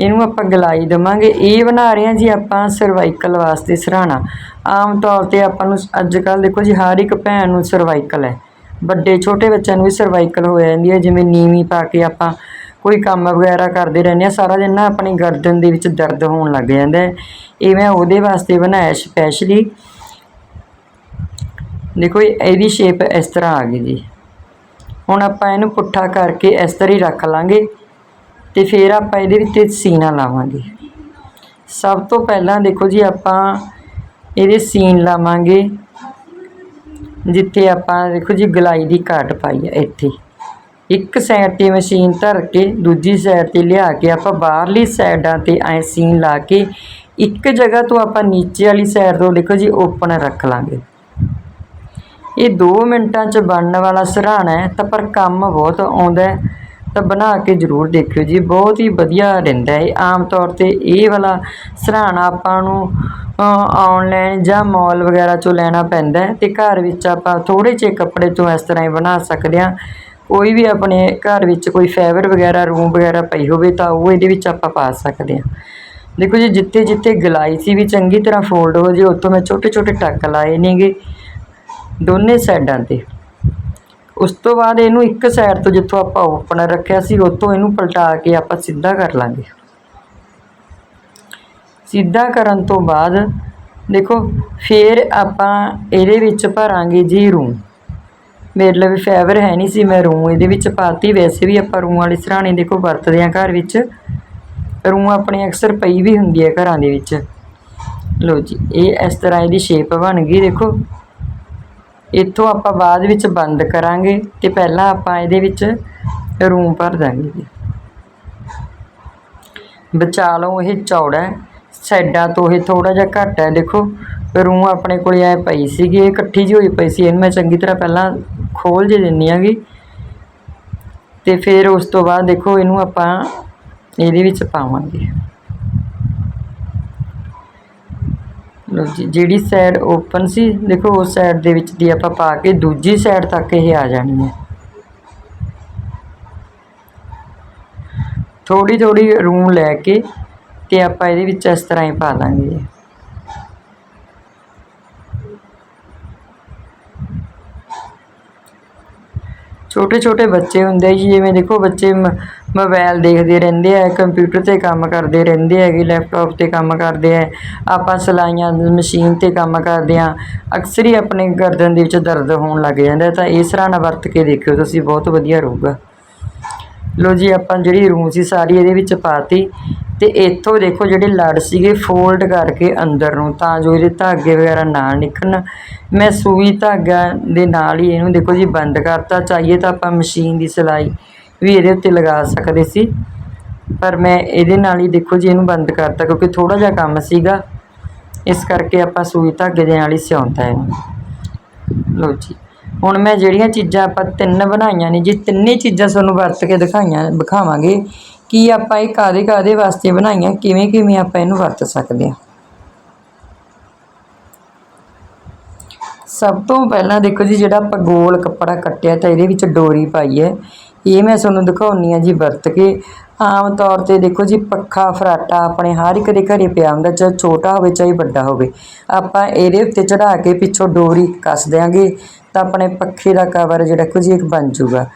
ਇਹਨੂੰ ਆਪਾਂ ਗਲਾਈ ਦੇਵਾਂਗੇ। ਇਹ ਬਣਾ ਰਹੇ ਹਾਂ ਜੀ ਆਪਾਂ ਸਰਵਾਈਕਲ ਵਾਸਤੇ ਸਰਾਣਾ। ਆਮ ਤੌਰ ਤੇ ਆਪਾਂ ਨੂੰ ਅੱਜ ਕੱਲ ਦੇਖੋ ਜੀ, ਹਰ ਇੱਕ ਭੈਣ ਨੂੰ ਸਰਵਾਈਕਲ ਹੈ। ਵੱਡੇ, ਛੋਟੇ ਬੱਚਿਆਂ ਨੂੰ ਵੀ ਸਰਵਾਈਕਲ ਹੋ ਜਾਂਦੀ ਹੈ। ਜਿਵੇਂ ਨੀਵੀਂ ਪਾ ਕੇ ਆਪਾਂ ਕੋਈ ਕੰਮ ਵਗੈਰਾ ਕਰਦੇ ਰਹਿੰਦੇ ਆ ਸਾਰਾ ਦਿਨ ਨਾ ਆਪਣੀ ਗਰਦਨ ਦੇ ਵਿੱਚ ਦਰਦ ਹੋਣ ਲੱਗ ਜਾਂਦਾ ਹੈ। ਇਹ ਮੈਂ ਉਹਦੇ ਵਾਸਤੇ ਬਣਾਇਆ ਸਪੈਸ਼ਲੀ ਦੇਖੋ ਇਹਦੀ ਸ਼ੇਪ ਇਸ ਤਰ੍ਹਾਂ ਆ ਗਈ ਜੀ। ਹੁਣ ਆਪਾਂ ਇਹਨੂੰ ਪੁੱਠਾ ਕਰਕੇ ਇਸ ਤਰ੍ਹਾਂ ਹੀ ਰੱਖ ਲਾਂਗੇ। ਤੇ ਫਿਰ ਆਪਾਂ ਇਹਦੇ ਵਿੱਚ ਸੀਨਾ ਲਾਵਾਂਗੇ। ਸਭ ਤੋਂ ਪਹਿਲਾਂ ਦੇਖੋ ਜੀ ਆਪਾਂ ਇਹਦੇ ਸੀਨ ਲਾਵਾਂਗੇ, ਜਿੱਥੇ ਆਪਾਂ ਦੇਖੋ ਜੀ ਗਲਾਈ ਦੀ ਘਾਟ ਪਾਈ ਹੈ ਇੱਥੇ। ਇੱਕ ਸਾਈਡ ਤੇ ਮਸ਼ੀਨ ਧਰ ਕੇ, ਦੂਜੀ ਸਾਈਡ ਤੇ ਲਿਆ ਕੇ, ਆਪਾਂ ਬਾਹਰਲੀ ਸਾਈਡਾਂ ਤੇ ਐ ਸੀਨ ਲਾ ਕੇ, ਇੱਕ ਜਗ੍ਹਾ ਤੋਂ ਆਪਾਂ ਨੀਚੇ ਵਾਲੀ ਸਾਈਡ ਤੋਂ ਦੇਖੋ ਜੀ ਓਪਨ ਰੱਖ ਲਾਂਗੇ। ਇਹ 2 ਮਿੰਟਾਂ 'ਚ ਬਣਨ ਵਾਲਾ ਸਰਾਣਾ ਹੈ, ਤਾਂ ਪਰ ਕੰਮ ਬਹੁਤ ਆਉਂਦਾ ਹੈ। ਤਾਂ ਬਣਾ ਕੇ ਜ਼ਰੂਰ ਦੇਖਿਓ ਜੀ, ਬਹੁਤ ਹੀ ਵਧੀਆ ਰਹਿੰਦਾ ਹੈ ਆਮ ਤੌਰ ਤੇ ਇਹ ਵਾਲਾ ਸਰਾਣਾ ਆਪਾਂ ਨੂੰ ਆਨਲਾਈਨ ਜਾਂ ਮਾਲ ਵਗੈਰਾ 'ਚੋਂ ਲੈਣਾ ਪੈਂਦਾ ਹੈ ਤੇ ਘਰ ਵਿੱਚ ਆਪਾਂ ਥੋੜੇ ਜਿਹੇ ਕੱਪੜੇ ਤੋਂ ਇਸ ਤਰ੍ਹਾਂ ਹੀ ਬਣਾ ਸਕਦੇ ਹਾਂ। ਕੋਈ ਵੀ ਆਪਣੇ ਘਰ ਵਿੱਚ ਕੋਈ ਫੈਬਰ ਵਗੈਰਾ ਰੂਮ ਵਗੈਰਾ ਪਈ ਹੋਵੇ ਤਾਂ ਉਹ ਇਹਦੇ ਵਿੱਚ ਆਪਾਂ ਪਾ ਸਕਦੇ ਹਾਂ। ਦੇਖੋ ਜੀ, ਜਿੱਥੇ ਜਿੱਥੇ ਗਲਾਈ ਸੀ ਵੀ ਚੰਗੀ ਤਰ੍ਹਾਂ ਫੋਲਡ ਹੋ ਜੇ, ਉੱਥੋਂ ਮੈਂ ਛੋਟੇ ਛੋਟੇ ਟੱਕ ਲਾਏ ਨੇਗੇ ਦੋਨੇ ਸਾਈਡਾਂ ਤੇ। ਉਸ ਤੋਂ ਬਾਅਦ ਇਹਨੂੰ ਇੱਕ ਸਾਈਡ ਤੋਂ ਜਿੱਥੋਂ ਆਪਾਂ ਓਪਨ ਰੱਖਿਆ ਸੀ, ਉੱਥੋਂ ਇਹਨੂੰ ਪਲਟਾ ਕੇ ਆਪਾਂ ਸਿੱਧਾ ਕਰ ਲਾਂਗੇ। ਸਿੱਧਾ ਕਰਨ ਤੋਂ ਬਾਅਦ ਦੇਖੋ, ਫਿਰ ਆਪਾਂ ਇਹਦੇ ਵਿੱਚ ਭਰਾਂਗੇ ਜੀ ਰੂੰ। ਮੇਰੇ ਲਈ ਫਾਈਬਰ ਹੈ ਨਹੀਂ ਸੀ ਮੈਂ ਰੂੰ ਇਹਦੇ ਵਿੱਚ ਪਾਤੀ। ਵੈਸੇ ਵੀ ਆਪਾਂ ਰੂੰ ਵਾਲੀ ਸਰਾਣੇ ਦੇਖੋ ਵਰਤਦੇ ਆ ਘਰ ਵਿੱਚ। ਰੂੰ ਆਪਣੀ ਅਕਸਰ ਪਈ ਵੀ ਹੁੰਦੀ ਹੈ ਘਰਾਂ ਦੇ ਵਿੱਚ। ਲੋ ਜੀ, ਇਹ ਇਸ ਤਰ੍ਹਾਂ ਇਹਦੀ ਸ਼ੇਪ ਬਣ ਗਈ। ਦੇਖੋ ਇੱਥੋਂ ਆਪਾਂ ਬਾਅਦ ਵਿੱਚ ਬੰਦ ਕਰਾਂਗੇ ਤੇ ਪਹਿਲਾਂ ਆਪਾਂ ਇਹਦੇ ਵਿੱਚ ਰੂਮ ਭਰ ਦਾਂਗੇ ਜੀ। ਬਚਾ ਲਓ ਇਹ ਚੌੜਾ ਸਾਈਡਾਂ ਤੋਂ ਇਹ ਥੋੜਾ ਜਿਹਾ ਘੱਟ ਹੈ। ਦੇਖੋ, ਰੂਮ ਆਪਣੇ ਕੋਲ ਐ ਪਈ ਸੀਗੀ, ਇਹ ਇਕੱਠੀ ਜਿਹੀ ਹੋਈ ਪਈ ਸੀ। ਇਹਨੂੰ ਮੈਂ ਚੰਗੀ ਤਰ੍ਹਾਂ ਪਹਿਲਾਂ ਖੋਲ ਜੇ ਦਿੰਨੀ ਆਂਗੀ ਤੇ ਫਿਰ ਉਸ ਤੋਂ ਬਾਅਦ ਦੇਖੋ, ਇਹਨੂੰ ਆਪਾਂ ਇਹਦੇ ਵਿੱਚ ਪਾਵਾਂਗੇ। ਲਓ ਜੀ, ਜਿਹੜੀ ਸਾਈਡ ਓਪਨ ਸੀ, ਦੇਖੋ ਉਸ ਸਾਈਡ ਦੇ ਵਿੱਚ ਦੀ ਆਪਾਂ ਪਾ ਕੇ ਦੂਜੀ ਸਾਈਡ ਤੱਕ ਇਹ ਆ ਜਾਣੀ ਹੈ। ਥੋੜੀ ਥੋੜੀ ਰੂਮ ਲੈ ਕੇ ਤੇ ਆਪਾਂ ਇਹਦੇ ਵਿੱਚ ਇਸ ਤਰ੍ਹਾਂ ਹੀ ਪਾ ਲਾਂਗੇ ਛੋਟੇ ਛੋਟੇ ਬੱਚੇ ਹੁੰਦੇ ਜੀ, ਜਿਵੇਂ ਦੇਖੋ ਬੱਚੇ ਮ- ਮੋਬਾਈਲ ਦੇਖਦੇ ਰਹਿੰਦੇ ਆ, ਕੰਪਿਊਟਰ ਤੇ ਕੰਮ ਕਰਦੇ ਰਹਿੰਦੇ ਹੈਗੇ ਲੈਪਟਾਪ ਤੇ ਕੰਮ ਕਰਦੇ ਆ, ਆਪਾਂ ਸਿਲਾਈਆਂ ਮਸ਼ੀਨ ਤੇ ਕੰਮ ਕਰਦੇ ਆ, ਅਕਸਰ ਹੀ ਆਪਣੇ ਗਰਦਨ ਦੇ ਵਿੱਚ ਦਰਦ ਹੋਣ ਲੱਗ ਜਾਂਦਾ, ਤਾਂ ਇਸ ਤਰ੍ਹਾਂ ਨਾਲ ਵਰਤ ਕੇ ਦੇਖਿਓ, ਤੁਸੀਂ ਬਹੁਤ ਵਧੀਆ ਰਹੂਗਾ। ਲੋ ਜੀ, ਆਪਾਂ ਜਿਹੜੀ ਰੂੰ ਸੀ, ਸਾਰੀ ਇਹਦੇ ਵਿੱਚ ਪਾਤੀ ਤੇ ਇੱਥੋਂ ਦੇਖੋ ਜਿਹੜੇ ਲੜ ਸੀਗੇ ਫੋਲਡ ਕਰਕੇ ਅੰਦਰ ਨੂੰ, ਤਾਂ ਜੋ ਇਹਦੇ ਧਾਗੇ ਵਗੈਰਾ ਨਾ ਨਿਕਲਣ। ਮੈਂ ਸੂਈ ਧਾਗਾ ਦੇ ਨਾਲ ਹੀ ਇਹਨੂੰ ਦੇਖੋ ਜੀ ਬੰਦ ਕਰਤਾ। ਚਾਹੀਏ ਤਾਂ ਆਪਾਂ ਮਸ਼ੀਨ ਦੀ ਸਿਲਾਈ ਵੀ ਇਹਦੇ ਉੱਤੇ ਲਗਾ ਸਕਦੇ ਸੀ। ਪਰ ਮੈਂ ਇਹਦੇ ਨਾਲ ਹੀ ਦੇਖੋ ਜੀ ਇਹਨੂੰ ਬੰਦ ਕਰਤਾ, ਕਿਉਂਕਿ ਥੋੜਾ ਜਿਹਾ ਕੰਮ ਸੀਗਾ। ਇਸ ਕਰਕੇ ਆਪਾਂ ਸੂਈ ਧਾਗੇ ਦੇ ਨਾਲ ਹੀ ਸਿਉਂਤਾ ਇਹਨੂੰ। ਲੋ ਜੀ। ਹੁਣ ਮੈਂ ਜਿਹੜੀਆਂ ਚੀਜ਼ਾਂ ਆਪਾਂ ਤਿੰਨ ਬਣਾਈਆਂ ਨੇ, ਜੀ ਤਿੰਨੇ ਚੀਜ਼ਾਂ ਤੁਹਾਨੂੰ ਵਰਤ ਕੇ ਦਿਖਾਈਆਂ, ਵਿਖਾਵਾਂਗੇ ਕੀ ਆਪਾਂ ਇਹ ਕਾਦੇ ਕਾਦੇ ਵਾਸਤੇ ਬਣਾਈਆਂ, ਕਿਵੇਂ ਕਿਵੇਂ ਆਪਾਂ ਇਹਨੂੰ ਵਰਤ ਸਕਦੇ ਹਾਂ? ਸਭ ਤੋਂ ਪਹਿਲਾਂ ਦੇਖੋ ਜੀ, ਜਿਹੜਾ ਆਪਾਂ ਗੋਲ ਕੱਪੜਾ ਕੱਟਿਆ ਤਾਂ ਇਹਦੇ ਵਿੱਚ ਡੋਰੀ ਪਾਈ ਹੈ। ਇਹ ਮੈਂ ਤੁਹਾਨੂੰ ਦਿਖਾਉਣੀ ਆ ਜੀ ਵਰਤ ਕੇ। ਆਮ ਤੌਰ ਤੇ ਦੇਖੋ ਜੀ, ਪੱਖਾ, ਫਰਾਟਾ ਆਪਣੇ ਹਰ ਇੱਕ ਦੇ ਘਰੇ ਪਿਆ ਹੁੰਦਾ, ਚਾਹੇ ਛੋਟਾ ਹੋਵੇ, ਚਾਹੇ ਵੱਡਾ ਹੋਵੇ। ਆਪਾਂ ਇਹਦੇ ਉੱਤੇ ਚੜਾ ਕੇ ਪਿੱਛੋਂ ਡੋਰੀ ਕੱਸ ਦਿਆਂਗੇ ਤਾਂ ਆਪਣੇ ਪੱਖੇ ਦਾ ਕਵਰ ਜਿਹੜਾ ਕੁਝ ਇੱਕ ਬਣ ਜਾਊਗਾ।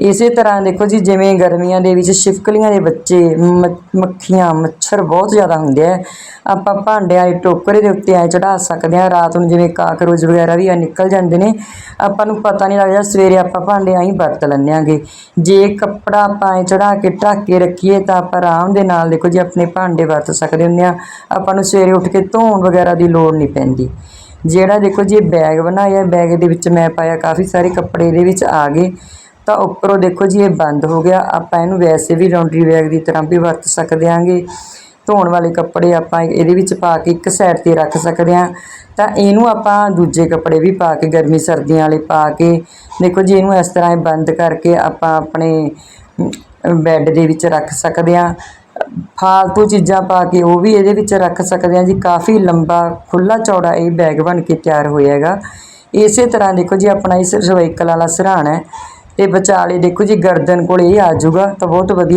ਇਸੇ ਤਰ੍ਹਾਂ ਦੇਖੋ ਜੀ, ਜਿਵੇਂ ਗਰਮੀਆਂ ਦੇ ਵਿੱਚ ਛਿਪਕਲੀਆਂ ਦੇ ਬੱਚੇ, ਮ- ਮੱਖੀਆਂ, ਮੱਛਰ ਬਹੁਤ ਜ਼ਿਆਦਾ ਹੁੰਦੇ ਆ। ਆਪਾਂ ਭਾਂਡਿਆਂ ਦੇ ਟੋਕਰੇ ਦੇ ਉੱਤੇ ਐ ਚੜਾ ਸਕਦੇ ਆ ਰਾਤ ਨੂੰ ਜਿਵੇਂ ਕਾਕਰੋਚ ਵਗੈਰਾ ਵੀ ਆ ਨਿਕਲ ਜਾਂਦੇ ਨੇ। ਆਪਾਂ ਨੂੰ ਪਤਾ ਨਹੀਂ ਲੱਗਦਾ, ਸਵੇਰੇ ਆਪਾਂ ਭਾਂਡੇ ਆਈ ਵਰਤ ਲੈਂਦੇ ਆਂਗੇ ਜੇ ਕੱਪੜਾ ਆਪਾਂ ਐ ਚੜਾ ਕੇ ਢੱਕ ਕੇ ਰੱਖੀਏ ਤਾਂ ਆਪਾਂ ਆਰਾਮ ਦੇ ਨਾਲ ਦੇਖੋ ਜੀ, ਆਪਣੇ ਭਾਂਡੇ ਵਰਤ ਸਕਦੇ ਹੁੰਦੇ ਆ ਆਪਾਂ ਨੂੰ ਸਵੇਰੇ ਉੱਠ ਕੇ ਧੋਣ ਵਗੈਰਾ ਦੀ ਲੋੜ ਨਹੀਂ ਪੈਂਦੀ। ਜਿਹੜਾ ਦੇਖੋ ਜੀ ਬੈਗ ਬਣਾਇਆ, ਬੈਗ ਦੇ ਵਿੱਚ ਮੈਂ ਪਾਇਆ, ਕਾਫੀ ਸਾਰੇ ਕੱਪੜੇ ਇਹਦੇ ਵਿੱਚ ਆ ਗਏ। ਤਾਂ ਉੱਪਰੋਂ ਦੇਖੋ ਜੀ, ਇਹ ਬੰਦ ਹੋ ਗਿਆ। ਆਪਾਂ ਇਹਨੂੰ ਵੈਸੇ ਵੀ ਲਾਉਂਡਰੀ ਬੈਗ ਦੀ ਤਰ੍ਹਾਂ ਵੀ ਵਰਤ ਸਕਦੇ ਆਂਗੇ ਧੋਣ ਵਾਲੇ ਕੱਪੜੇ ਆਪਾਂ ਇਹਦੇ ਵਿੱਚ ਪਾ ਕੇ ਇੱਕ ਸਾਈਡ ਤੇ ਰੱਖ ਸਕਦੇ ਹਾਂ। ਤਾਂ ਇਹਨੂੰ ਆਪਾਂ ਦੂਜੇ ਕੱਪੜੇ ਵੀ ਪਾ ਕੇ, ਗਰਮੀ ਸਰਦੀਆਂ ਵਾਲੇ ਪਾ ਕੇ, ਦੇਖੋ ਜੀ, ਇਹਨੂੰ ਇਸ ਤਰ੍ਹਾਂ ਬੰਦ ਕਰਕੇ ਆਪਾਂ ਆਪਣੇ ਬੈੱਡ ਦੇ ਵਿੱਚ ਰੱਖ ਸਕਦੇ ਹਾਂ। ਫਾਲਤੂ ਚੀਜ਼ਾਂ ਪਾ ਕੇ ਉਹ ਵੀ ਇਹਦੇ ਵਿੱਚ ਰੱਖ ਸਕਦੇ ਹਾਂ ਜੀ। ਕਾਫੀ ਲੰਬਾ ਖੁੱਲਾ ਚੌੜਾ ਇਹ ਬੈਗ ਬਣ ਕੇ ਤਿਆਰ ਹੋਇਆ ਹੈਗਾ। ਇਸੇ ਤਰ੍ਹਾਂ ਦੇਖੋ ਜੀ, ਆਪਣਾ ਇਸ ਸਰਵਾਈਕਲ ਵਾਲਾ ਸਿਰਹਾਣਾ ਹੈ। ਤੇ ਵਿਚਾਲੇ ਦੇਖੋ ਜੀ ਗਰਦਨ ਕੋਲ ਇਹ ਆ ਜਾਊਗਾ ਤਾਂ ਬਹੁਤ ਵਧੀਆ